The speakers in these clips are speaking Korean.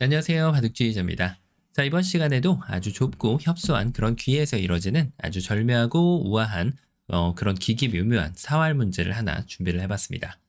안녕하세요. 바둑주의자입니다. 자, 이번 시간에도 아주 좁고 협소한 그런 귀에서 이뤄지는 아주 절묘하고 우아한 어, 그런 기기 묘묘한 사활 문제를 하나 준비를 해봤습니다.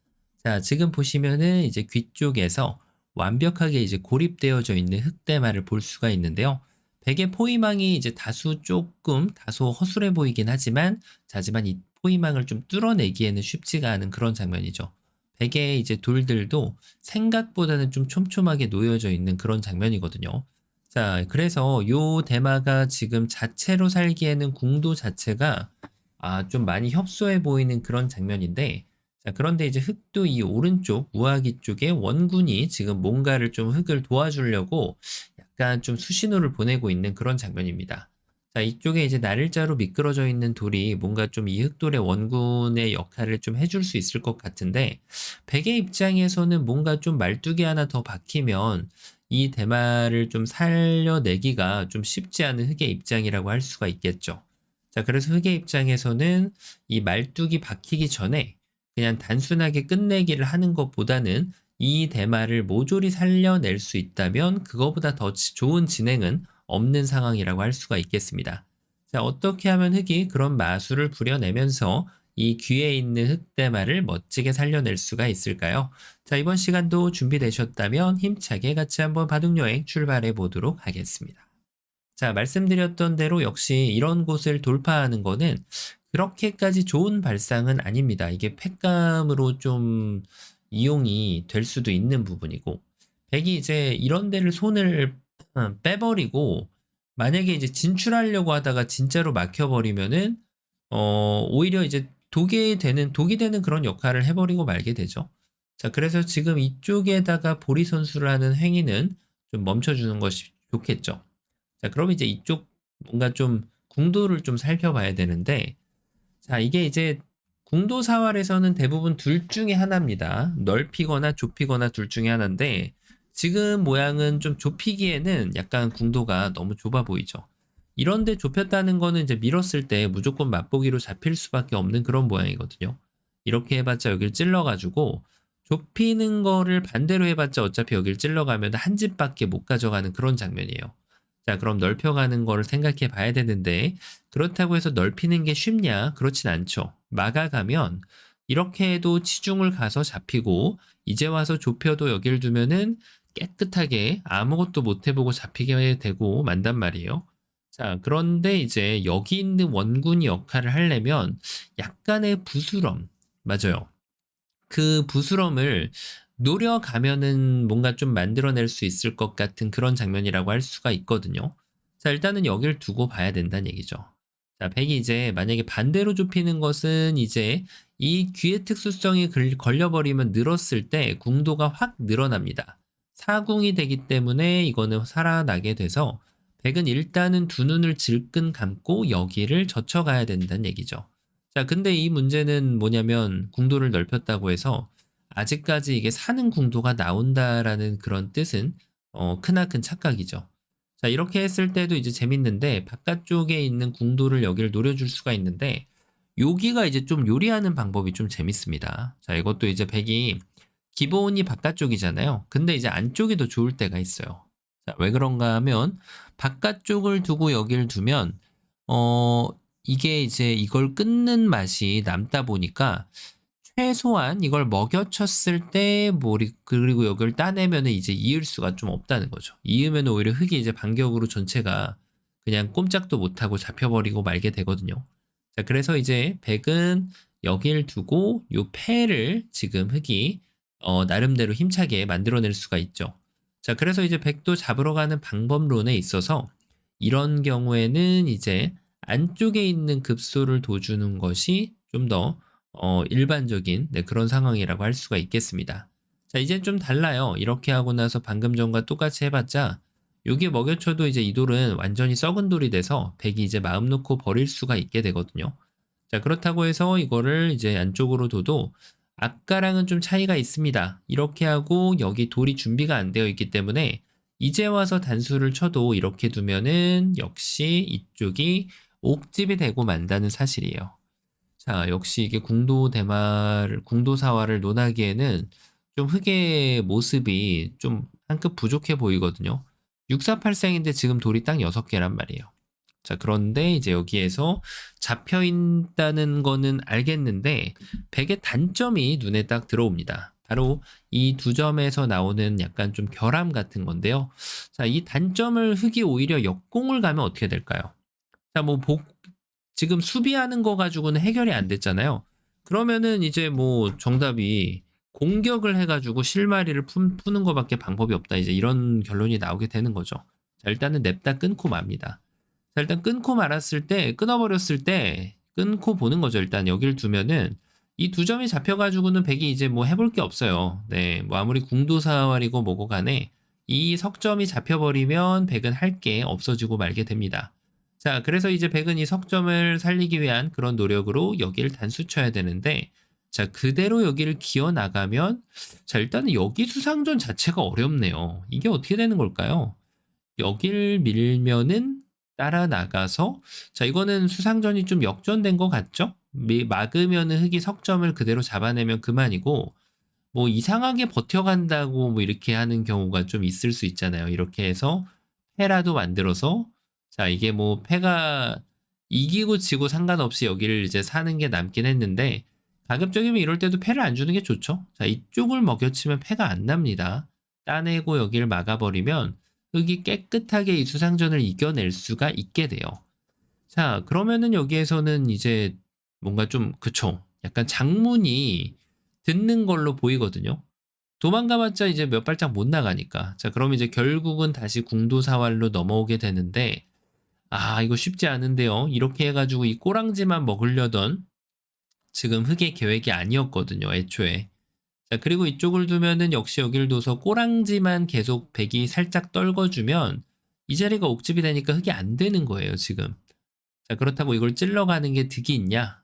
자, 지금 보시면은 이제 귀 쪽에서 완벽하게 이제 고립되어져 있는 흑대마를 볼 수가 있는데요. 베개 포위망이 이제 다수 조금 다소 허술해 보이긴 하지만 하지만 이 포위망을 좀 뚫어내기에는 쉽지가 않은 그런 장면이죠. 베개의 이제 돌들도 생각보다는 좀 촘촘하게 놓여져 있는 그런 장면이거든요. 자, 그래서 요 대마가 지금 자체로 살기에는 궁도 자체가 아, 좀 많이 협소해 보이는 그런 장면인데, 자, 그런데 이제 흙도 이 오른쪽 우아기 쪽에 원군이 지금 뭔가를 좀 흙을 도와주려고 약간 좀 수신호를 보내고 있는 그런 장면입니다. 자, 이쪽에 이제 날일자로 미끄러져 있는 돌이 뭔가 좀이 흑돌의 원군의 역할을 좀 해줄 수 있을 것 같은데, 백의 입장에서는 뭔가 좀 말뚝이 하나 더 박히면 이 대마를 좀 살려내기가 좀 쉽지 않은 흑의 입장이라고 할 수가 있겠죠. 자, 그래서 흑의 입장에서는 이 말뚝이 박히기 전에 그냥 단순하게 끝내기를 하는 것보다는 이 대마를 모조리 살려낼 수 있다면 그거보다 더 지- 좋은 진행은 없는 상황이라고 할 수가 있겠습니다. 자, 어떻게 하면 흑이 그런 마술을 부려내면서 이 귀에 있는 흑대마를 멋지게 살려낼 수가 있을까요? 자, 이번 시간도 준비되셨다면 힘차게 같이 한번 바둑여행 출발해 보도록 하겠습니다. 자, 말씀드렸던 대로 역시 이런 곳을 돌파하는 거는 그렇게까지 좋은 발상은 아닙니다. 이게 팩감으로 좀 이용이 될 수도 있는 부분이고, 백이 이제 이런 데를 손을 음, 빼버리고, 만약에 이제 진출하려고 하다가 진짜로 막혀버리면은, 어, 오히려 이제 독이 되는, 독이 되는 그런 역할을 해버리고 말게 되죠. 자, 그래서 지금 이쪽에다가 보리 선수를 하는 행위는 좀 멈춰주는 것이 좋겠죠. 자, 그럼 이제 이쪽 뭔가 좀 궁도를 좀 살펴봐야 되는데, 자, 이게 이제 궁도 사활에서는 대부분 둘 중에 하나입니다. 넓히거나 좁히거나 둘 중에 하나인데, 지금 모양은 좀 좁히기에는 약간 궁도가 너무 좁아 보이죠. 이런데 좁혔다는 거는 이제 밀었을 때 무조건 맛보기로 잡힐 수밖에 없는 그런 모양이거든요. 이렇게 해봤자 여길 찔러가지고 좁히는 거를 반대로 해봤자 어차피 여길 찔러가면 한 집밖에 못 가져가는 그런 장면이에요. 자, 그럼 넓혀가는 거를 생각해 봐야 되는데, 그렇다고 해서 넓히는 게 쉽냐? 그렇진 않죠. 막아가면, 이렇게 해도 치중을 가서 잡히고, 이제 와서 좁혀도 여길 두면은 깨끗하게 아무것도 못 해보고 잡히게 되고 만단 말이에요. 자, 그런데 이제 여기 있는 원군이 역할을 하려면 약간의 부스럼, 맞아요. 그 부스럼을 노려가면은 뭔가 좀 만들어낼 수 있을 것 같은 그런 장면이라고 할 수가 있거든요. 자, 일단은 여길 두고 봐야 된다는 얘기죠. 자, 백이 이제 만약에 반대로 좁히는 것은 이제 이 귀의 특수성이 걸- 걸려버리면 늘었을 때 궁도가 확 늘어납니다. 사궁이 되기 때문에 이거는 살아나게 돼서 백은 일단은 두 눈을 질끈 감고 여기를 젖혀가야 된다는 얘기죠. 자, 근데 이 문제는 뭐냐면 궁도를 넓혔다고 해서 아직까지 이게 사는 궁도가 나온다라는 그런 뜻은 어, 크나큰 착각이죠. 자, 이렇게 했을 때도 이제 재밌는데 바깥쪽에 있는 궁도를 여기를 노려줄 수가 있는데 여기가 이제 좀 요리하는 방법이 좀 재밌습니다. 자, 이것도 이제 백이 기본이 바깥쪽이잖아요. 근데 이제 안쪽이 더 좋을 때가 있어요. 자, 왜 그런가 하면 바깥쪽을 두고 여기를 두면 어, 이게 이제 이걸 끊는 맛이 남다 보니까 최소한 이걸 먹여쳤을 때 머리 그리고 여기를 따내면은 이제 이을 수가 좀 없다는 거죠. 이으면 오히려 흙이 이제 반격으로 전체가 그냥 꼼짝도 못하고 잡혀버리고 말게 되거든요. 자, 그래서 이제 백은 여기를 두고 요 패를 지금 흙이 어, 나름대로 힘차게 만들어낼 수가 있죠. 자, 그래서 이제 백도 잡으러 가는 방법론에 있어서 이런 경우에는 이제 안쪽에 있는 급소를 둬주는 것이 좀더 어, 일반적인 네, 그런 상황이라고 할 수가 있겠습니다. 자, 이젠 좀 달라요. 이렇게 하고 나서 방금 전과 똑같이 해봤자 여기에 먹여쳐도 이제 이 돌은 완전히 썩은 돌이 돼서 백이 이제 마음 놓고 버릴 수가 있게 되거든요. 자, 그렇다고 해서 이거를 이제 안쪽으로 둬도 아까랑은 좀 차이가 있습니다. 이렇게 하고 여기 돌이 준비가 안 되어 있기 때문에 이제 와서 단수를 쳐도 이렇게 두면은 역시 이쪽이 옥집이 되고 만다는 사실이에요. 자, 역시 이게 궁도 대마를, 궁도 사화를 논하기에는 좀 흑의 모습이 좀한끗 부족해 보이거든요. 6483인데 지금 돌이 딱 6개란 말이에요. 자, 그런데 이제 여기에서 잡혀 있다는 거는 알겠는데 100의 단점이 눈에 딱 들어옵니다. 바로 이 두 점에서 나오는 약간 좀 결함 같은 건데요. 자, 이 단점을 흙이 오히려 역공을 가면 어떻게 될까요? 자, 뭐 복, 지금 수비하는 거 가지고는 해결이 안 됐잖아요. 그러면은 이제 뭐 정답이 공격을 해가지고 실마리를 푸, 푸는 것밖에 방법이 없다. 이제 이런 결론이 나오게 되는 거죠. 자, 일단은 냅다 끊고 맙니다. 자, 일단 끊고 말았을 때, 끊어버렸을 때, 끊고 보는 거죠. 일단 여기를 두면은 이 두 점이 잡혀가지고는 백이 이제 뭐 해볼 게 없어요. 네, 뭐 아무리 궁도사활이고 뭐고 간에 이 석점이 잡혀버리면 백은 할 게 없어지고 말게 됩니다. 자, 그래서 이제 백은 이 석점을 살리기 위한 그런 노력으로 여기를 단수 쳐야 되는데, 자, 그대로 여기를 기어 나가면, 자, 일단은 여기 수상전 자체가 어렵네요. 이게 어떻게 되는 걸까요? 여기를 밀면은 따라 나가서, 자, 이거는 수상전이 좀 역전된 것 같죠? 미- 막으면은 흙이 석점을 그대로 잡아내면 그만이고, 뭐 이상하게 버텨간다고 뭐 이렇게 하는 경우가 좀 있을 수 있잖아요. 이렇게 해서 패라도 만들어서 자, 이게 뭐 패가 이기고 지고 상관없이 여기를 이제 사는 게 남긴 했는데 가급적이면 이럴 때도 패를 안 주는 게 좋죠. 자, 이쪽을 먹여치면 패가 안 납니다. 따내고 여기를 막아버리면 흙이 깨끗하게 이 수상전을 이겨낼 수가 있게 돼요. 자, 그러면은 여기에서는 이제 뭔가 좀 그쵸. 약간 장문이 듣는 걸로 보이거든요. 도망가봤자 이제 몇 발짝 못 나가니까. 자, 그럼 이제 결국은 다시 궁도사활로 넘어오게 되는데, 아, 이거 쉽지 않은데요. 이렇게 해가지고 이 꼬랑지만 먹으려던 지금 흙의 계획이 아니었거든요, 애초에. 자, 그리고 이쪽을 두면은 역시 여기를 둬서 꼬랑지만 계속 백이 살짝 떨궈주면 이 자리가 옥집이 되니까 흙이 안 되는 거예요, 지금. 자, 그렇다고 이걸 찔러가는 게 득이 있냐?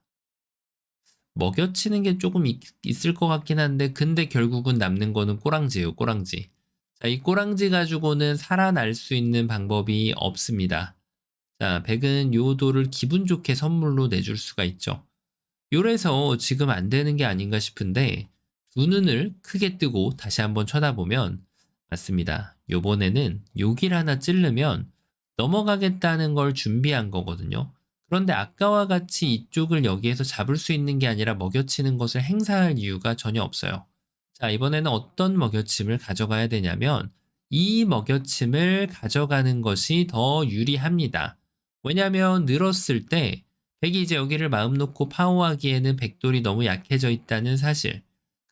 먹여치는 게 조금 있, 을 것 같긴 한데, 근데 결국은 남는 거는 꼬랑지예요, 꼬랑지. 자, 이 꼬랑지 가지고는 살아날 수 있는 방법이 없습니다. 자, 백은 요 돌을 기분 좋게 선물로 내줄 수가 있죠. 요래서 지금 안 되는 게 아닌가 싶은데, 두 눈을 크게 뜨고 다시 한번 쳐다보면, 맞습니다. 요번에는 여길 하나 찌르면 넘어가겠다는 걸 준비한 거거든요. 그런데 아까와 같이 이쪽을 여기에서 잡을 수 있는 게 아니라 먹여치는 것을 행사할 이유가 전혀 없어요. 자, 이번에는 어떤 먹여침을 가져가야 되냐면 이 먹여침을 가져가는 것이 더 유리합니다. 왜냐하면 늘었을 때 백이 이제 여기를 마음 놓고 파워하기에는 백돌이 너무 약해져 있다는 사실.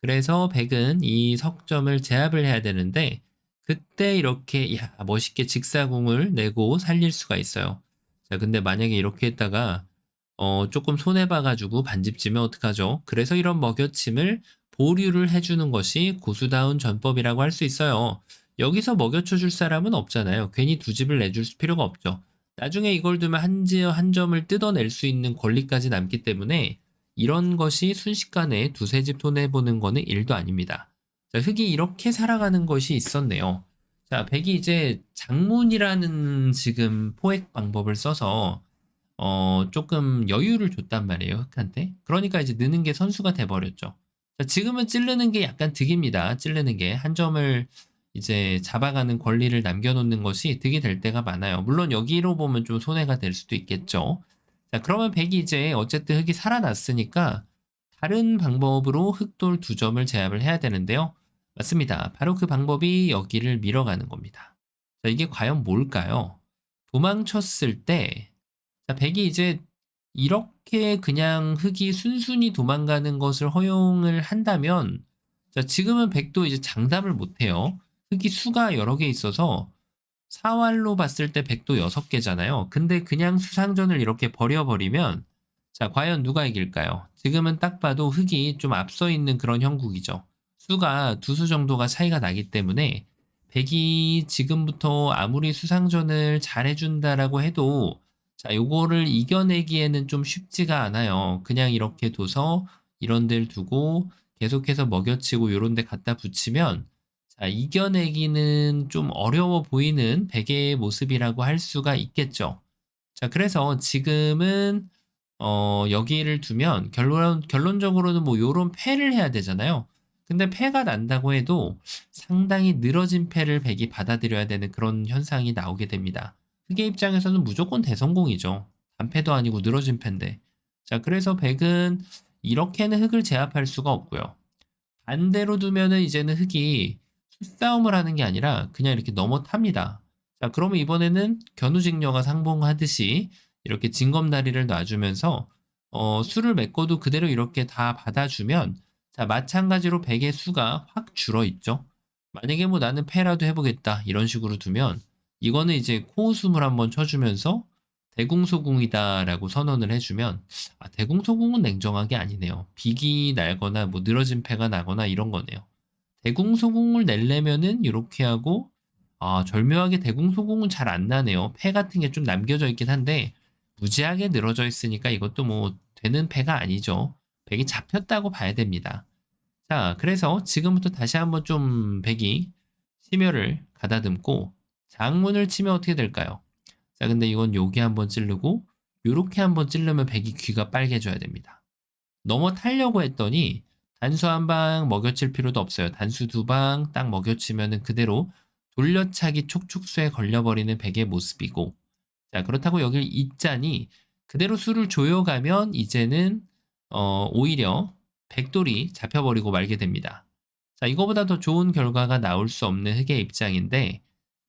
그래서 백은 이 석점을 제압을 해야 되는데 그때 이렇게 야 멋있게 직사공을 내고 살릴 수가 있어요. 자, 근데 만약에 이렇게 했다가 어, 조금 손해 봐가지고 반집 지면 어떡하죠? 그래서 이런 먹여침을 보류를 해주는 것이 고수다운 전법이라고 할 수 있어요. 여기서 먹여쳐 줄 사람은 없잖아요. 괜히 두 집을 내줄 필요가 없죠. 나중에 이걸 두면 한, 지, 한 점을 뜯어낼 수 있는 권리까지 남기 때문에 이런 것이 순식간에 두세 집 손해보는 거는 일도 아닙니다. 자, 흙이 이렇게 살아가는 것이 있었네요. 자, 백이 이제 장문이라는 지금 포획 방법을 써서 어, 조금 여유를 줬단 말이에요, 흑한테. 그러니까 이제 느는 게 선수가 돼버렸죠. 자, 지금은 찌르는 게 약간 득입니다. 찌르는 게. 한 점을 이제 잡아가는 권리를 남겨놓는 것이 득이 될 때가 많아요. 물론 여기로 보면 좀 손해가 될 수도 있겠죠. 자, 그러면 백이 이제 어쨌든 흙이 살아났으니까 다른 방법으로 흑돌 두 점을 제압을 해야 되는데요. 맞습니다. 바로 그 방법이 여기를 밀어가는 겁니다. 자, 이게 과연 뭘까요? 도망쳤을 때, 자, 백이 이제 이렇게 그냥 흙이 순순히 도망가는 것을 허용을 한다면, 자, 지금은 백도 이제 장담을 못해요. 흙이 수가 여러 개 있어서 사활로 봤을 때 백도 여섯 개잖아요. 근데 그냥 수상전을 이렇게 버려버리면, 자, 과연 누가 이길까요? 지금은 딱 봐도 흙이 좀 앞서 있는 그런 형국이죠. 수가 두 수 정도가 차이가 나기 때문에 백이 지금부터 아무리 수상전을 잘 해준다라고 해도 자, 요거를 이겨내기에는 좀 쉽지가 않아요. 그냥 이렇게 둬서 이런 데를 두고 계속해서 먹여치고 요런 데 갖다 붙이면 자, 이겨내기는 좀 어려워 보이는 백의 모습이라고 할 수가 있겠죠. 자, 그래서 지금은 어, 여기를 두면 결론, 결론적으로는 뭐 요런 패를 해야 되잖아요. 근데 패가 난다고 해도 상당히 늘어진 패를 백이 받아들여야 되는 그런 현상이 나오게 됩니다. 흑의 입장에서는 무조건 대성공이죠. 단패도 아니고 늘어진 패인데. 자, 그래서 백은 이렇게는 흑을 제압할 수가 없고요. 반대로 두면은 이제는 흑이 수 싸움을 하는 게 아니라 그냥 이렇게 넘어탑니다. 자, 그러면 이번에는 견우직녀가 상봉하듯이 이렇게 징검다리를 놔주면서 어, 수를 메꿔도 그대로 이렇게 다 받아주면 자, 마찬가지로 백의 수가 확 줄어 있죠. 만약에 뭐 나는 패라도 해보겠다 이런 식으로 두면 이거는 이제 코웃음을 한번 쳐주면서 대궁소궁이다라고 선언을 해주면 아, 대궁소궁은 냉정하게 아니네요. 빅이 날거나 뭐 늘어진 패가 나거나 이런 거네요. 대궁소궁을 내려면은 이렇게 하고 아, 절묘하게 대궁소궁은 잘 안 나네요. 패 같은 게 좀 남겨져 있긴 한데 무지하게 늘어져 있으니까 이것도 뭐 되는 패가 아니죠. 백이 잡혔다고 봐야 됩니다. 자, 그래서 지금부터 다시 한번 좀 백이 심혈을 가다듬고 장문을 치면 어떻게 될까요? 자, 근데 이건 여기 한번 찌르고 요렇게 한번 찌르면 백이 귀가 빨개져야 됩니다. 넘어 타려고 했더니 단수 한 방 먹여칠 필요도 없어요. 단수 두 방 딱 먹여치면은 그대로 돌려차기 촉촉수에 걸려버리는 백의 모습이고 자 그렇다고 여길 잊자니 그대로 수를 조여가면 이제는 어, 오히려 백돌이 잡혀버리고 말게 됩니다. 자 이거보다 더 좋은 결과가 나올 수 없는 흑의 입장인데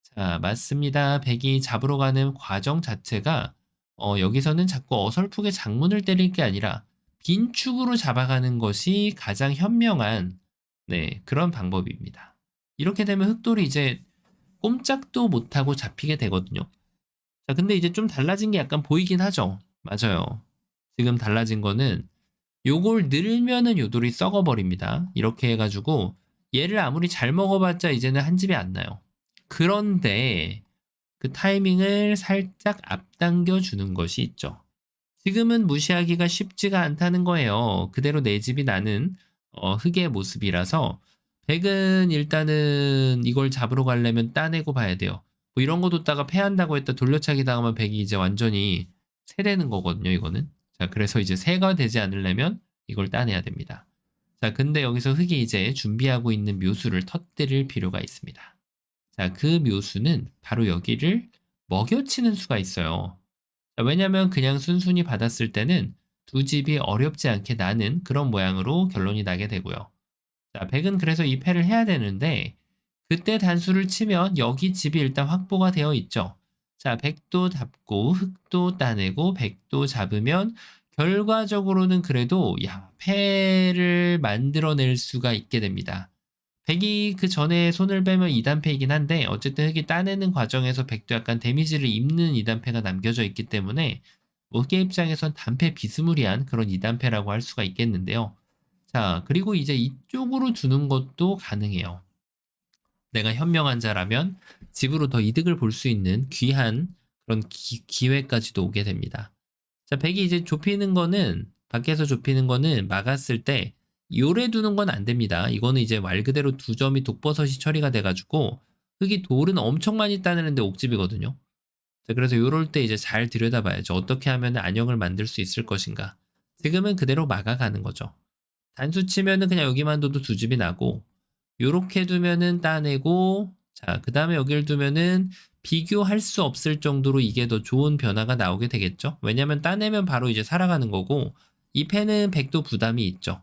자 맞습니다. 백이 잡으러 가는 과정 자체가 어, 여기서는 자꾸 어설프게 장문을 때릴 게 아니라 빈 축으로 잡아가는 것이 가장 현명한 네, 그런 방법입니다. 이렇게 되면 흑돌이 이제 꼼짝도 못하고 잡히게 되거든요. 자, 근데 이제 좀 달라진 게 약간 보이긴 하죠. 맞아요. 지금 달라진 거는 요걸 늘면은 요돌이 썩어버립니다. 이렇게 해가지고 얘를 아무리 잘 먹어봤자 이제는 한 집이 안 나요. 그런데 그 타이밍을 살짝 앞당겨 주는 것이 있죠. 지금은 무시하기가 쉽지가 않다는 거예요. 그대로 내 집이 나는 어, 흑의 모습이라서 백은 일단은 이걸 잡으러 가려면 따내고 봐야 돼요. 뭐 이런 거 뒀다가 패한다고 했다 돌려차기 당하면 백이 이제 완전히 세되는 거거든요, 이거는. 자, 그래서 이제 세가 되지 않으려면 이걸 따내야 됩니다. 자, 근데 여기서 흑이 이제 준비하고 있는 묘수를 터뜨릴 필요가 있습니다. 자, 그 묘수는 바로 여기를 먹여치는 수가 있어요. 자, 왜냐면 그냥 순순히 받았을 때는 두 집이 어렵지 않게 나는 그런 모양으로 결론이 나게 되고요. 자, 백은 그래서 이 패를 해야 되는데 그때 단수를 치면 여기 집이 일단 확보가 되어 있죠. 자, 백도 잡고 흑도 따내고 백도 잡으면 결과적으로는 그래도 야, 패를 만들어낼 수가 있게 됩니다. 백이 그 전에 손을 빼면 2단패이긴 한데 어쨌든 흑이 따내는 과정에서 백도 약간 데미지를 입는 2단패가 남겨져 있기 때문에 뭐 흑의 입장에선 단패 비스무리한 그런 2단패라고 할 수가 있겠는데요. 자, 그리고 이제 이쪽으로 두는 것도 가능해요. 내가 현명한 자라면 집으로 더 이득을 볼 수 있는 귀한 그런 기, 회까지도 오게 됩니다. 자, 백이 이제 좁히는 거는 밖에서 좁히는 거는 막았을 때 요래 두는 건 안 됩니다. 이거는 이제 말 그대로 두 점이 독버섯이 처리가 돼가지고 흙이 돌은 엄청 많이 따내는데 옥집이거든요. 자, 그래서 요럴 때 이제 잘 들여다봐야죠. 어떻게 하면 안형을 만들 수 있을 것인가. 지금은 그대로 막아가는 거죠. 단수 치면은 그냥 여기만 둬도 두 집이 나고 요렇게 두면은 따내고 자, 그 다음에 여기를 두면은 비교할 수 없을 정도로 이게 더 좋은 변화가 나오게 되겠죠. 왜냐면 따내면 바로 이제 살아가는 거고 이 펜은 백도 부담이 있죠.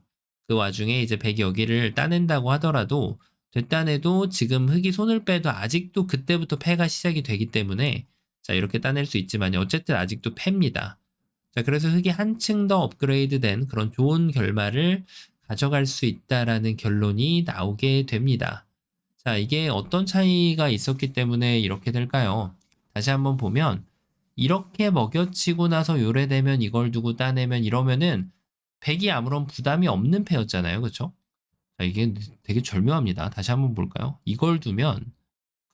그 와중에 이제 백이 여기를 따낸다고 하더라도 됐다내도 지금 흙이 손을 빼도 아직도 그때부터 패가 시작이 되기 때문에 자 이렇게 따낼 수 있지만 어쨌든 아직도 패입니다. 자 그래서 흙이 한층 더 업그레이드된 그런 좋은 결말을 가져갈 수 있다라는 결론이 나오게 됩니다. 자, 이게 어떤 차이가 있었기 때문에 이렇게 될까요? 다시 한번 보면 이렇게 먹여치고 나서 요래되면 이걸 두고 따내면 이러면은 백이 아무런 부담이 없는 패였잖아요. 그렇죠? 자, 이게 되게 절묘합니다. 다시 한번 볼까요? 이걸 두면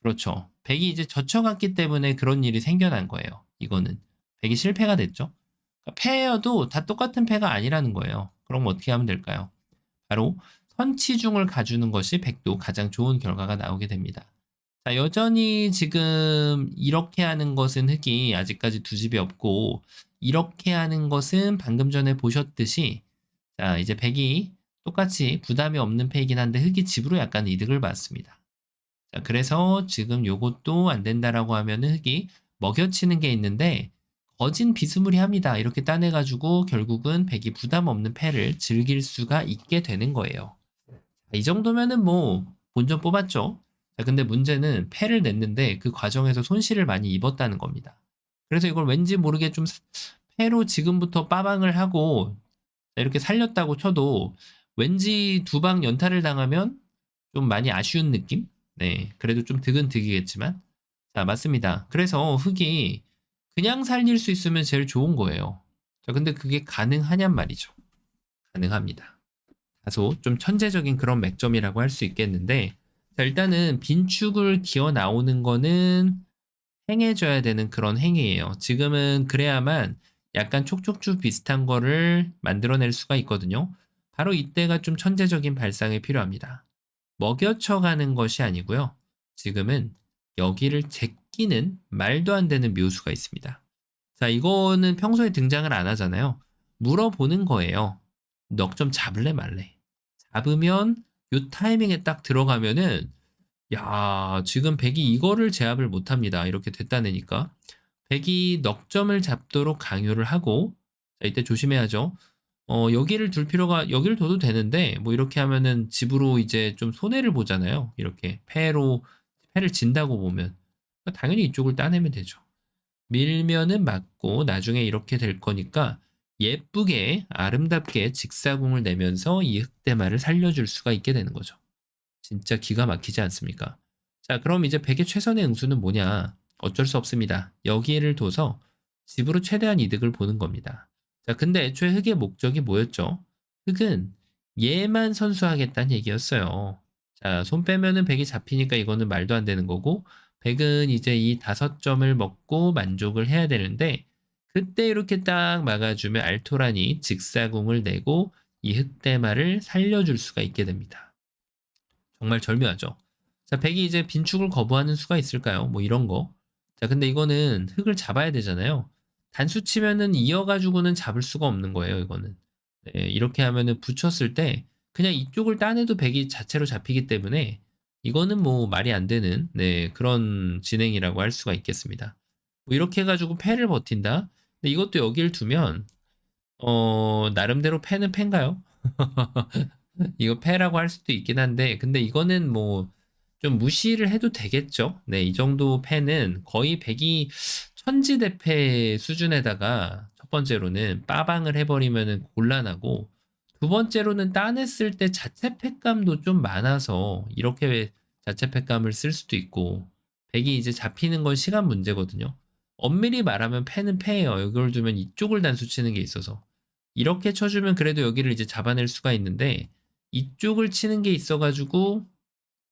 그렇죠. 백이 이제 젖혀갔기 때문에 그런 일이 생겨난 거예요. 이거는 백이 실패가 됐죠. 그러니까 패여도 다 똑같은 패가 아니라는 거예요. 그럼 어떻게 하면 될까요? 바로 선치중을 가주는 것이 백도 가장 좋은 결과가 나오게 됩니다. 자, 여전히 지금 이렇게 하는 것은 흑이 아직까지 두 집이 없고 이렇게 하는 것은 방금 전에 보셨듯이 자, 이제 백이 똑같이 부담이 없는 패이긴 한데 흑이 집으로 약간 이득을 봤습니다. 자, 그래서 지금 요것도 안 된다라고 하면은 흑이 먹여치는 게 있는데 거진 비스무리합니다. 이렇게 따내가지고 결국은 백이 부담 없는 패를 즐길 수가 있게 되는 거예요. 이 정도면은 뭐 본전 뽑았죠. 자, 근데 문제는 패를 냈는데 그 과정에서 손실을 많이 입었다는 겁니다. 그래서 이걸 왠지 모르게 좀 패로 지금부터 빠방을 하고 이렇게 살렸다고 쳐도 왠지 두 방 연타를 당하면 좀 많이 아쉬운 느낌? 네, 그래도 좀 득은 득이겠지만. 자, 맞습니다. 그래서 흑이 그냥 살릴 수 있으면 제일 좋은 거예요. 자, 근데 그게 가능하냔 말이죠. 가능합니다. 다소 좀 천재적인 그런 맥점이라고 할 수 있겠는데, 자, 일단은 빈축을 기어 나오는 거는 행해줘야 되는 그런 행위예요. 지금은 그래야만 약간 촉촉추 비슷한 거를 만들어낼 수가 있거든요. 바로 이때가 좀 천재적인 발상이 필요합니다. 먹여쳐가는 것이 아니고요. 지금은 여기를 제끼는 말도 안 되는 묘수가 있습니다. 자, 이거는 평소에 등장을 안 하잖아요. 물어보는 거예요. 넉 좀 잡을래 말래. 잡으면 요 타이밍에 딱 들어가면은 야, 지금 백이 이거를 제압을 못 합니다. 이렇게 됐다내니까. 백이 넉 점을 잡도록 강요를 하고 자, 이때 조심해야죠. 어, 여기를 둘 필요가 여기를 둬도 되는데 뭐 이렇게 하면은 집으로 이제 좀 손해를 보잖아요. 이렇게 패로 패를 진다고 보면 그러니까 당연히 이쪽을 따내면 되죠. 밀면은 맞고 나중에 이렇게 될 거니까 예쁘게 아름답게 직사공을 내면서 이 흑대마를 살려줄 수가 있게 되는 거죠. 진짜 기가 막히지 않습니까? 자, 그럼 이제 백의 최선의 응수는 뭐냐? 어쩔 수 없습니다. 여기를 둬서 집으로 최대한 이득을 보는 겁니다. 자, 근데 애초에 흑의 목적이 뭐였죠? 흑은 얘만 선수하겠다는 얘기였어요. 자, 손 빼면은 백이 잡히니까 이거는 말도 안 되는 거고, 백은 이제 이 다섯 점을 먹고 만족을 해야 되는데, 그때 이렇게 딱 막아주면 알토란이 직사공을 내고 이 흑대마를 살려줄 수가 있게 됩니다. 정말 절묘하죠. 자, 백이 이제 빈축을 거부하는 수가 있을까요? 뭐 이런 거. 자, 근데 이거는 흙을 잡아야 되잖아요. 단수 치면은 이어가지고는 잡을 수가 없는 거예요, 이거는. 네, 이렇게 하면은 붙였을 때 그냥 이쪽을 따내도 백이 자체로 잡히기 때문에 이거는 뭐 말이 안 되는 네, 그런 진행이라고 할 수가 있겠습니다. 뭐 이렇게 해가지고 패를 버틴다. 근데 이것도 여기를 두면 어 나름대로 패는 패인가요? 이거 패라고 할 수도 있긴 한데 근데 이거는 뭐 좀 무시를 해도 되겠죠. 네, 이 정도 패는 거의 백이 천지대패 수준에다가 첫 번째로는 빠방을 해버리면 곤란하고 두 번째로는 따냈을 때 자체 팩감도 좀 많아서 이렇게 자체 팩감을 쓸 수도 있고 백이 이제 잡히는 건 시간 문제거든요. 엄밀히 말하면 패는 패예요. 이걸 두면 이쪽을 단수 치는 게 있어서 이렇게 쳐주면 그래도 여기를 이제 잡아낼 수가 있는데 이쪽을 치는 게 있어가지고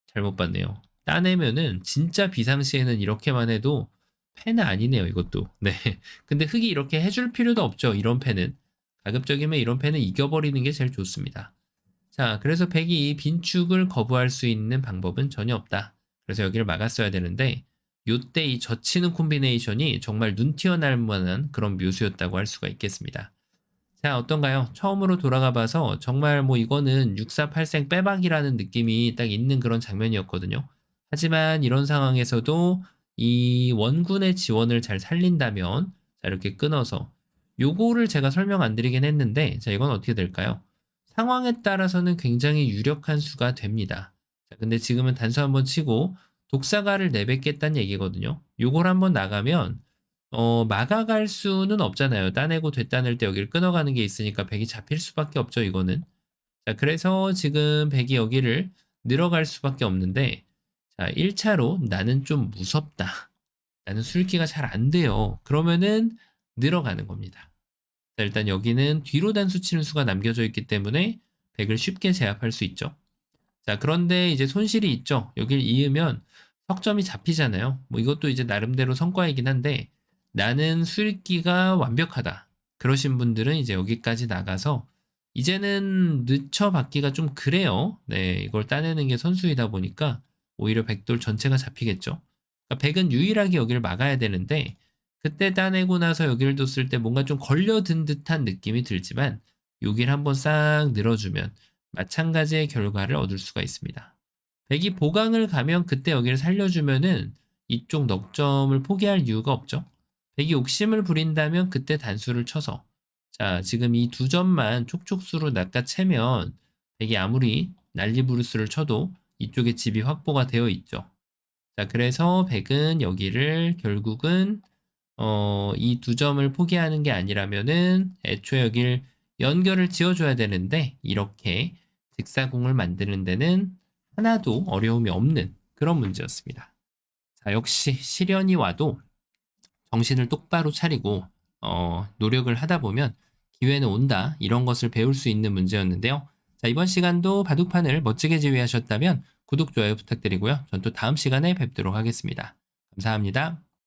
잘못 봤네요. 따내면은 진짜 비상시에는 이렇게만 해도 패는 아니네요. 이것도. 네. 근데 흙이 이렇게 해줄 필요도 없죠. 이런 패는. 가급적이면 이런 패는 이겨버리는 게 제일 좋습니다. 자, 그래서 백이 빈축을 거부할 수 있는 방법은 전혀 없다. 그래서 여기를 막았어야 되는데 요때 이 젖히는 콤비네이션이 정말 눈 튀어날 만한 그런 묘수였다고 할 수가 있겠습니다. 자, 어떤가요? 처음으로 돌아가 봐서 정말 뭐 이거는 6486생 빼박이라는 느낌이 딱 있는 그런 장면이었거든요. 하지만 이런 상황에서도 이 원군의 지원을 잘 살린다면 자, 이렇게 끊어서 요거를 제가 설명 안 드리긴 했는데 자, 이건 어떻게 될까요? 상황에 따라서는 굉장히 유력한 수가 됩니다. 자, 근데 지금은 단수 한번 치고 독사가를 내뱉겠다는 얘기거든요. 요걸 한번 나가면 어, 막아갈 수는 없잖아요. 따내고 되따낼 때 여기를 끊어가는 게 있으니까 백이 잡힐 수밖에 없죠, 이거는. 자, 그래서 지금 백이 여기를 늘어갈 수밖에 없는데, 자, 1차로 나는 좀 무섭다. 나는 술기가 잘 안 돼요. 그러면은 늘어가는 겁니다. 자, 일단 여기는 뒤로 단수 치는 수가 남겨져 있기 때문에 백을 쉽게 제압할 수 있죠. 자, 그런데 이제 손실이 있죠. 여기를 이으면 석점이 잡히잖아요. 뭐 이것도 이제 나름대로 성과이긴 한데, 나는 수익기가 완벽하다. 그러신 분들은 이제 여기까지 나가서 이제는 늦춰받기가 좀 그래요. 네, 이걸 따내는 게 선수이다 보니까 오히려 백돌 전체가 잡히겠죠. 그러니까 백은 유일하게 여기를 막아야 되는데 그때 따내고 나서 여기를 뒀을 때 뭔가 좀 걸려든 듯한 느낌이 들지만 여기를 한번 싹 늘어주면 마찬가지의 결과를 얻을 수가 있습니다. 백이 보강을 가면 그때 여기를 살려주면은 이쪽 넉점을 포기할 이유가 없죠. 백이 욕심을 부린다면 그때 단수를 쳐서 자 지금 이 두 점만 촉촉수로 낚아채면 백이 아무리 난리부르스를 쳐도 이쪽에 집이 확보가 되어 있죠. 자 그래서 백은 여기를 결국은 어, 이 두 점을 포기하는 게 아니라면은 애초에 여길 연결을 지어줘야 되는데 이렇게 직사공을 만드는 데는 하나도 어려움이 없는 그런 문제였습니다. 자, 역시 시련이 와도 정신을 똑바로 차리고 어, 노력을 하다 보면 기회는 온다 이런 것을 배울 수 있는 문제였는데요. 자, 이번 시간도 바둑판을 멋지게 지휘하셨다면 구독, 좋아요 부탁드리고요. 전 또 다음 시간에 뵙도록 하겠습니다. 감사합니다.